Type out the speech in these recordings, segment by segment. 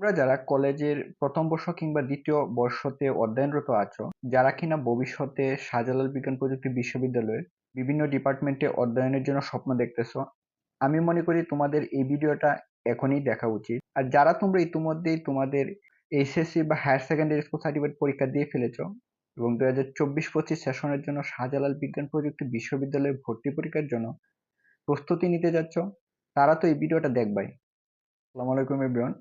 তোমরা যারা কলেজের প্রথম বর্ষ কিংবা দ্বিতীয় বর্ষতে অধ্যয়নরত আছো, যারা কিনা ভবিষ্যতে শাহজালাল বিজ্ঞান প্রযুক্তি বিশ্ববিদ্যালয়ের বিভিন্ন ডিপার্টমেন্টে অধ্যয়নের জন্য স্বপ্ন দেখতেছো, আমি মনে করি তোমাদের এই ভিডিওটা এখনই দেখা উচিত। আর যারা তোমরা ইতিমধ্যেই তোমাদের এইচএসসি বা হায়ার সেকেন্ডারি স্কুল সার্টিফিকেট পরীক্ষা দিয়ে ফেলেছো এবং দু হাজার চব্বিশ পঁচিশ সেশনের জন্য শাহজালাল বিজ্ঞান প্রযুক্তি বিশ্ববিদ্যালয়ে ভর্তি পরীক্ষার জন্য প্রস্তুতি নিতে যাচ্ছ, তারা তো এই ভিডিওটা দেখবাই। আসসালামু আলাইকুম এভরিওয়ান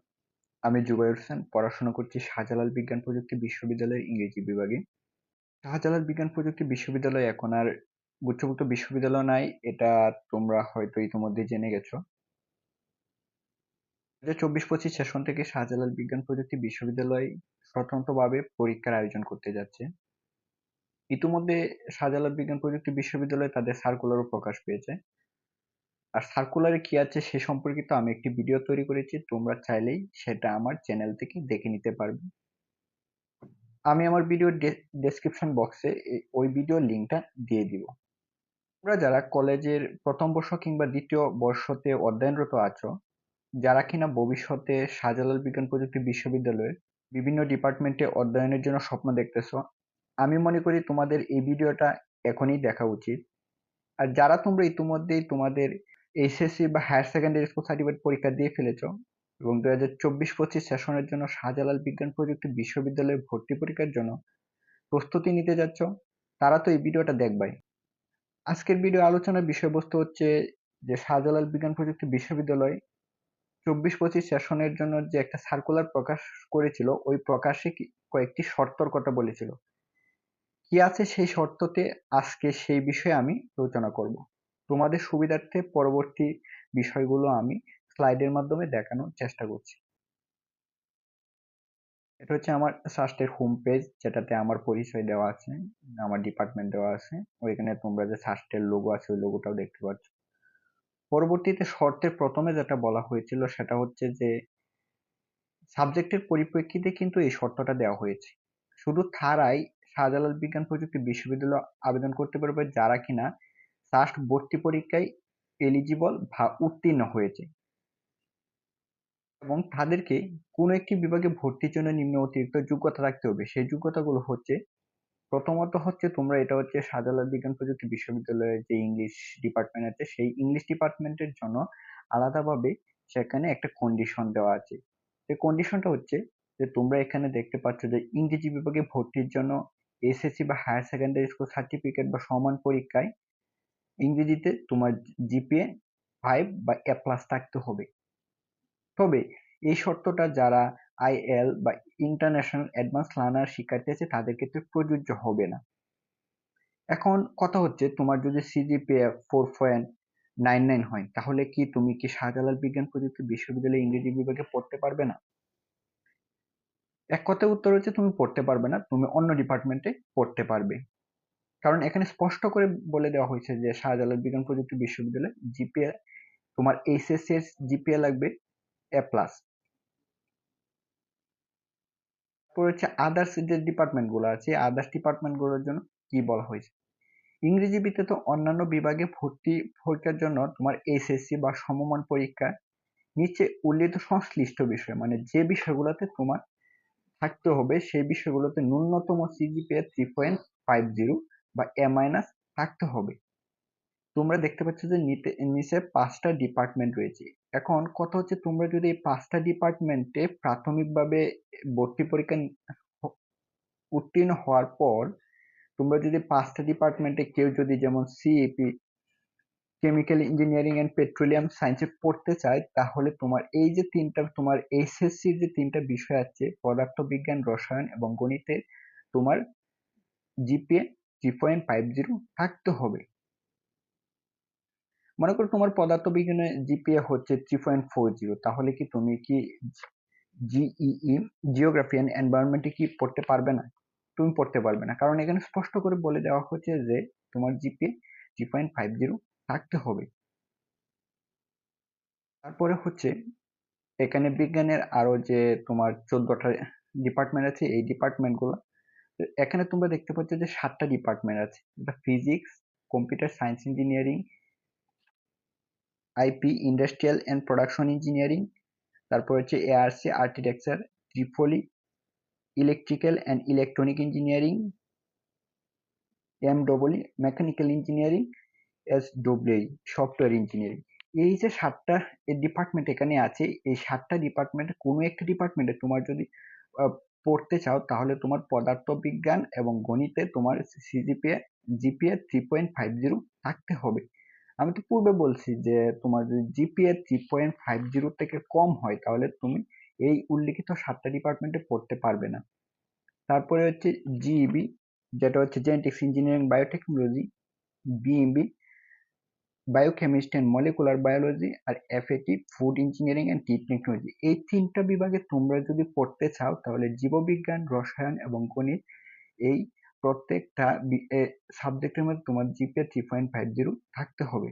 আমি জুবাইর হোসেন, পড়াশোনা করছি শাহজালাল বিজ্ঞান প্রযুক্তি বিশ্ববিদ্যালয়ের ইংরেজি বিভাগে। শাহজালাল বিজ্ঞান প্রযুক্তি বিশ্ববিদ্যালয় এখন আর গুচ্ছভুক্ত বিশ্ববিদ্যালয় নাই, এটা তোমরা হয়তো ইতিমধ্যে জেনে গেছো। দু হাজার চব্বিশ পঁচিশ সেশন থেকে শাহজালাল বিজ্ঞান প্রযুক্তি বিশ্ববিদ্যালয় স্বতন্ত্রভাবে পরীক্ষার আয়োজন করতে যাচ্ছে। ইতিমধ্যে শাহজালাল বিজ্ঞান প্রযুক্তি বিশ্ববিদ্যালয় তাদের সার্কুলারও প্রকাশ পেয়েছে। আর সার্কুলারে কি আছে সে সম্পর্কিত আমি একটি ভিডিও তৈরি করেছি, তোমরা চাইলেই সেটা আমার চ্যানেল থেকে দেখে নিতে পারবে। আমি আমার ভিডিও ডেসক্রিপশন বক্সে ওই ভিডিও লিঙ্কটা দিয়ে দিব। তোমরা যারা কলেজের প্রথম বর্ষ কিংবা দ্বিতীয় বর্ষতে অধ্যয়নরত আছো, যারা কিনা ভবিষ্যতে শাহজালাল বিজ্ঞান প্রযুক্তি বিশ্ববিদ্যালয়ের বিভিন্ন ডিপার্টমেন্টে অধ্যয়নের জন্য স্বপ্ন দেখতেছো, আমি মনে করি তোমাদের এই ভিডিওটা এখনই দেখা উচিত। আর যারা তোমরা ইতিমধ্যেই তোমাদের এইচএসসি বা হায়ার সেকেন্ডারি স্কুল সার্টিফিকেট পরীক্ষা দিয়ে ফেলেছো এবং দু হাজার চব্বিশ পঁচিশ সেশনের জন্য শাহজালাল বিজ্ঞান প্রযুক্তি বিশ্ববিদ্যালয়ে ভর্তি পরীক্ষার জন্য প্রস্তুতি নিতে যাচ্ছ, তারা তো এই ভিডিওটা দেখবাই। আজকের ভিডিও আলোচনার বিষয়বস্তু হচ্ছে যে শাহজালাল বিজ্ঞান প্রযুক্তি বিশ্ববিদ্যালয় চব্বিশ পঁচিশ সেশনের জন্য যে একটা সার্কুলার প্রকাশ করেছিল, ওই প্রকাশে কয়েকটি শর্তর কথা বলেছিল। কি আছে সেই শর্ততে আজকে সেই বিষয়ে আমি আলোচনা করব। তোমাদের সুবিধার্থে পরবর্তী বিষয়গুলো আমি স্লাইডের মাধ্যমে দেখানোর চেষ্টা করছি। এটা হচ্ছে আমার সাস্টের হোম পেজ যেটাতে আমার পরিচয় দেওয়া আছে, আমার ডিপার্টমেন্ট দেওয়া আছে। ওইখানে তোমরা যে সাস্টের লোগো আছে, ওই লোগোটাও দেখতে পাচ্ছ। পরবর্তীতে শর্তের প্রথমে যেটা বলা হয়েছিল, সেটা হচ্ছে যে সাবজেক্টের পরিপ্রেক্ষিতে কিন্তু এই শর্তটা দেওয়া হয়েছে। শুধু থারাই শাহজালাল বিজ্ঞান প্রযুক্তি বিশ্ববিদ্যালয় আবেদন করতে পারবে যারা কিনা সাস্ট ভর্তি পরীক্ষায় এলিজিবল বা উত্তীর্ণ হয়েছে। এবং তাদেরকে কোনো একটি বিভাগে ভর্তির জন্য নিম্ন অতিরিক্ত যোগ্যতা রাখতে হবে। সেই যোগ্যতাগুলো হচ্ছে, প্রথমত হচ্ছে তোমরা এটা হচ্ছে শাহজালাল বিজ্ঞান প্রযুক্তি বিশ্ববিদ্যালয়ের যে ইংলিশ ডিপার্টমেন্ট আছে, সেই ইংলিশ ডিপার্টমেন্টের জন্য আলাদাভাবে সেখানে একটা কন্ডিশন দেওয়া আছে। সেই কন্ডিশনটা হচ্ছে যে তোমরা এখানে দেখতে পাচ্ছ যে ইংরেজি বিভাগে ভর্তির জন্য এসএসসি বা হায়ার সেকেন্ডারি স্কুল সার্টিফিকেট বা সমান পরীক্ষায় ইংরেজিতে তোমার জিপিএ ফাইভ বা এ প্লাস থাকতে হবে। তবে এই শর্তটা যারা আইএল বা ইন্টারন্যাশনাল অ্যাডভান্স লার্নার শিক্ষার্থী আছে, তাদের ক্ষেত্রে প্রযোজ্য হবে না। এখন কথা হচ্ছে, তোমার যদি CGPA four point nine nine হয়, তাহলে কি তুমি কি শাহজালাল বিজ্ঞান প্রযুক্তি বিশ্ববিদ্যালয়ে ইংরেজি বিভাগে পড়তে পারবে না? এক কথায় উত্তর হচ্ছে, তুমি পড়তে পারবে না, তুমি অন্য ডিপার্টমেন্টে পড়তে পারবে। কারণ এখানে স্পষ্ট করে বলে দেওয়া হয়েছে যে শাহজালাল বিজ্ঞান প্রযুক্তি বিশ্ববিদ্যালয়, জিপিএ, তোমার এইচএসসি এর জিপিএ লাগবে এ প্লাস তারপর হচ্ছে আদার্স যে ডিপার্টমেন্টগুলো আছে আদার্স ডিপার্টমেন্টগুলোর জন্য কি বলা হয়েছে? ইংরেজি ব্যতীত অন্যান্য বিভাগে ভর্তি পরীক্ষার জন্য তোমার এসএসসি বা সমমান পরীক্ষা নিচে উল্লেখিত সংশ্লিষ্ট বিষয় মানে যে বিষয়গুলোতে তোমার থাকতে হবে, সেই বিষয়গুলোতে ন্যূনতম CGPA three point five zero বা এ মাইনাস থাকতে হবে। তোমরা দেখতে পাচ্ছ যে নিচে পাঁচটা ডিপার্টমেন্ট রয়েছে। এখন কথা হচ্ছে তোমরা যদি এই পাঁচটা ডিপার্টমেন্টে প্রাথমিকভাবে ভর্তি পরীক্ষা উত্তীর্ণ হওয়ার পর তোমরা যদি পাঁচটা ডিপার্টমেন্টে কেউ যদি যেমন CAP chemical engineering and petroleum science পড়তে চায়, তাহলে তোমার এই যে তিনটা, তোমার এইচএসসির যে তিনটা বিষয় আছে, পদার্থবিজ্ঞান, রসায়ন এবং গণিতে তোমার জিপিএ পয়েন্ট ফাইভ জিরো থাকতে হবে। মনে করো তোমার পদার্থ বিজ্ঞানে জিপিএ হচ্ছে থ্রি পয়েন্ট ফোর জিরো তাহলে কি তুমি কি জিইই জিওগ্রাফি অ্যান্ড এনভায়রনমেন্টে কি পড়তে পারবে না? তুমি পড়তে পারবে না। কারণ এখানে স্পষ্ট করে বলে দেওয়া হচ্ছে যে তোমার GPA three point five zero থাকতে হবে। তারপরে হচ্ছে এখানে বিজ্ঞানের আরও যে তোমার চোদ্দটা ডিপার্টমেন্ট আছে, এই ডিপার্টমেন্টগুলো এখানে তোমরা দেখতে পাচ্ছ যে সাতটা ডিপার্টমেন্ট আছে। Physics computer science engineering IP industrial and production engineering তারপর হচ্ছে ARC architecture triple E electrical and electronic engineering M double mechanical engineering S W software engineering এই যে সাতটা ডিপার্টমেন্ট এখানে আছে, এই সাতটা ডিপার্টমেন্টে কোনো একটা ডিপার্টমেন্টে তোমার যদি পড়তে চাও, তাহলে তোমার পদার্থবিজ্ঞান এবং গণিতে তোমার CGPA GPA three point five zero থাকতে হবে। আমি তো পূর্বে বলছি যে তোমার যদি GPA three point five zero থেকে কম হয়, তাহলে তুমি এই উল্লিখিত সাতটা ডিপার্টমেন্টে পড়তে পারবে না। তারপরে হচ্ছে জিইবি যেটা হচ্ছে genetics engineering biotechnology BMB biochemistry and molecular biology R FAT food engineering and T technology এই তিনটা বিভাগে তোমরা যদি পড়তে চাও, তাহলে জীববিজ্ঞান, রসায়ন এবং গণিত এই প্রত্যেকটা সাবজেক্টের মধ্যে তোমার GPA three point five zero থাকতে হবে।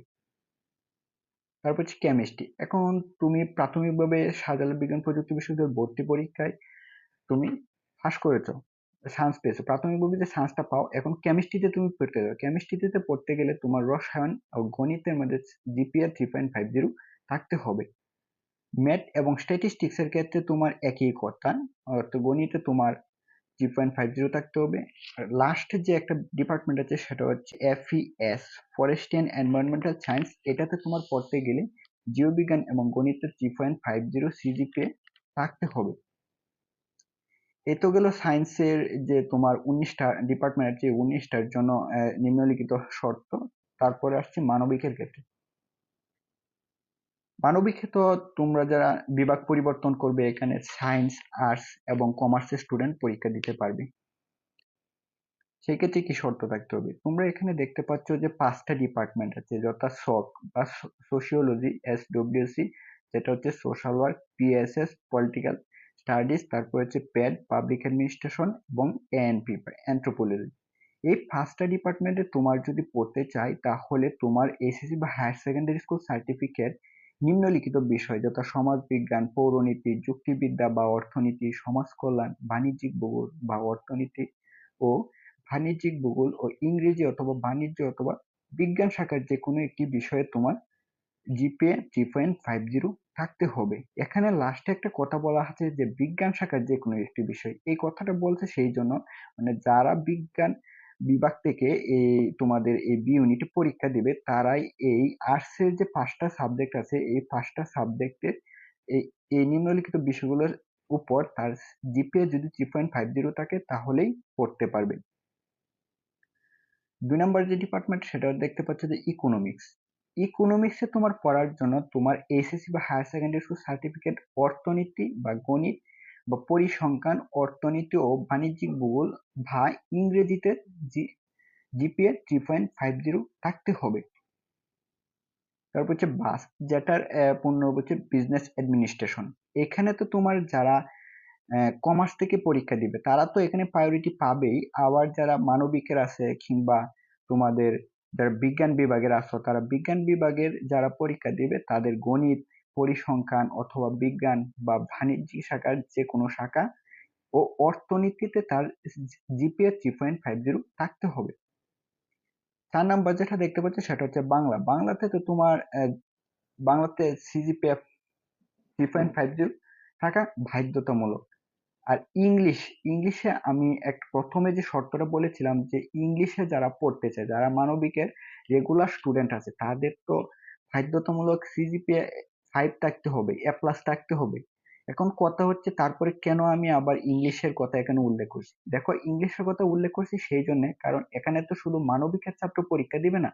তারপর হচ্ছে কেমিস্ট্রি এখন তুমি প্রাথমিকভাবে শাহজালাল বিজ্ঞান প্রযুক্তি বিশ্ববিদ্যালয়ের ভর্তি পরীক্ষায় তুমি পাস করেছ। সায়েন্স পেয়েছ। প্রাথমিকভাবে যে সায়েন্সটা পাও। এখন কেমিস্ট্রিতে তুমি পড়তে যাও। কেমিস্ট্রিতে পড়তে গেলে তোমার রসায়ন ও গণিতের মধ্যে GPA three point five zero থাকতে হবে। ম্যাথ এবং স্ট্যাটিস্টিক্সের ক্ষেত্রে তোমার একই কথা। অর্থাৎ গণিতে তোমার থ্রি পয়েন্ট ফাইভ জিরো থাকতে হবে। আর লাস্ট যে একটা ডিপার্টমেন্ট আছে সেটা হচ্ছে FES forest and environmental science এটাতে তোমার পড়তে গেলে জীববিজ্ঞান এবং গণিতে three point five zero CGPA থাকতে হবে। এ তো গেল সায়েন্সের যে তোমার উনিশটা ডিপার্টমেন্ট আছে উনিশটার জন্য নিম্নলিখিত শর্ত, তারপরে আসছে মানবিকের ক্ষেত্রে। মানবিকে তো তোমরা যারা বিভাগ পরিবর্তন করবে, এখানে সায়েন্স আর্টস এবং কমার্সের স্টুডেন্ট পরীক্ষা দিতে পারবে। সেক্ষেত্রে কি শর্ত থাকতে হবে? তোমরা এখানে দেখতে পাচ্ছ যে পাঁচটা ডিপার্টমেন্ট আছে, যথা সক বা সোশিওলজি এস ডব্লিউসি যেটা হচ্ছে social work PSS political studies তারপর হচ্ছে প্যাড পাবলিক অ্যাডমিনিস্ট্রেশন এবং এএনপি অ্যান্থ্রোপোলজি এই পাঁচটা ডিপার্টমেন্টে তোমার যদি পড়তে চাই, তাহলে তোমার এসএসসি বা হায়ার সেকেন্ডারি স্কুল সার্টিফিকেট নিম্নলিখিত বিষয়, যথা সমাজবিজ্ঞান পৌরনীতি, যুক্তিবিদ্যা বা অর্থনীতি সমাজ কল্যাণ বাণিজ্যিক ভূগোল বা অর্থনীতি ও বাণিজ্যিক ভূগোল ও ইংরেজি অথবা বাণিজ্য অথবা বিজ্ঞান শাখার যে কোনো একটি বিষয়ে তোমার GPA three point five zero থাকতে হবে। এখানে লাস্টে একটা কথা বলা আছে যে, বিজ্ঞান শাখার যে কোনো একটি বিষয়, এই কথাটা বলছে সেই জন্য মানে যারা বিজ্ঞান বিভাগ থেকে এই তোমাদের এই বি ইউনিট পরীক্ষা দিবে, তারাই এই আর্টসের যে পাঁচটা সাবজেক্ট আছে, এই পাঁচটা সাবজেক্টের এই এই নিম্নলিখিত বিষয়গুলোর উপর তার জিপিএ যদি থ্রি পয়েন্ট ফাইভ জিরো থাকে, তাহলেই পড়তে পারবে। দুই নম্বর যে ডিপার্টমেন্ট সেটা দেখতে পাচ্ছ যে ইকোনমিক্স ইকোনমিক্সে তোমার পড়ার জন্য তোমার এইচএসসি বা হায়ার সেকেন্ডারি স্কুল সার্টিফিকেট অর্থনীতি বা গণিত বা পরিসংখ্যান, অর্থনীতি ও বাণিজ্যিক ভূগোল বা ইংরেজিতে GPA three point five zero থাকতে হবে। তারপর হচ্ছে বাস, যেটার পূর্ণ হচ্ছে বিজনেস অ্যাডমিনিস্ট্রেশন এখানে তো তোমার যারা কমার্স থেকে পরীক্ষা দিবে, তারা তো এখানে প্রায়োরিটি পাবেই। আবার যারা মানবিকের আছে কিংবা তোমাদের যারা বিজ্ঞান বিভাগের আছো, তারা বিজ্ঞান বিভাগের যারা পরীক্ষা দিবে, তাদের গণিত, পরিসংখ্যান অথবা বিজ্ঞান বা বাণিজ্যিক শাখার যে কোনো শাখা ও অর্থনীতিতে তার GPA three point five zero থাকতে হবে। চার নাম্বার যেটা দেখতে পাচ্ছ সেটা হচ্ছে বাংলা। বাংলাতে তো তোমার বাংলাতে CGPA three point five zero থাকা বাধ্যতামূলক। আর ইংলিশ ইংলিশে আমি এক প্রথমে যে শর্তটা বলেছিলাম যে ইংলিশে যারা পড়তে চায়, যারা মানবিকের রেগুলার স্টুডেন্ট আছে, তাদের তো বাধ্যতামূলক সিজিপিএ ফাইভ থাকতে হবে এ প্লাস থাকতে হবে। এখন কথা হচ্ছে তারপরে কেন আমি আবার ইংলিশের কথা এখানে উল্লেখ করছি? দেখো ইংলিশের কথা উল্লেখ করছি সেই জন্য, কারণ এখানে তো শুধু মানবিকের ছাত্র পরীক্ষা দিবে না,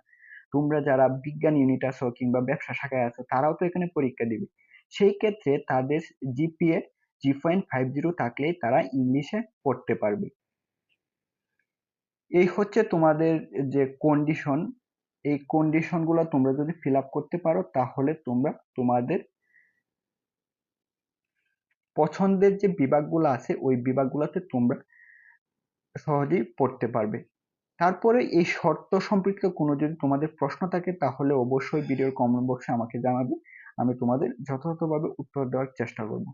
তোমরা যারা বিজ্ঞান ইউনিট আছো কিংবা ব্যবসা শাখায় আছো, তারাও তো এখানে পরীক্ষা দিবে। সেই ক্ষেত্রে তাদের জিপিএ জি পয়েন্ট ফাইভ জিরো থাকলেই তারা ইংলিশে পড়তে পারবে। এই হচ্ছে তোমাদের যে কন্ডিশন এই কন্ডিশনগুলো তোমরা যদি ফিল করতে পারো, তাহলে তোমরা তোমাদের পছন্দের যে বিভাগগুলো আছে, ওই বিভাগগুলোতে তোমরা সহজেই পড়তে পারবে। তারপরে এই শর্ত সম্পর্কিত কোনো যদি তোমাদের প্রশ্ন থাকে, তাহলে অবশ্যই ভিডিওর কমেন্ট বক্সে আমাকে জানাবে। আমি তোমাদের যথাযথভাবে উত্তর দেওয়ার চেষ্টা করব।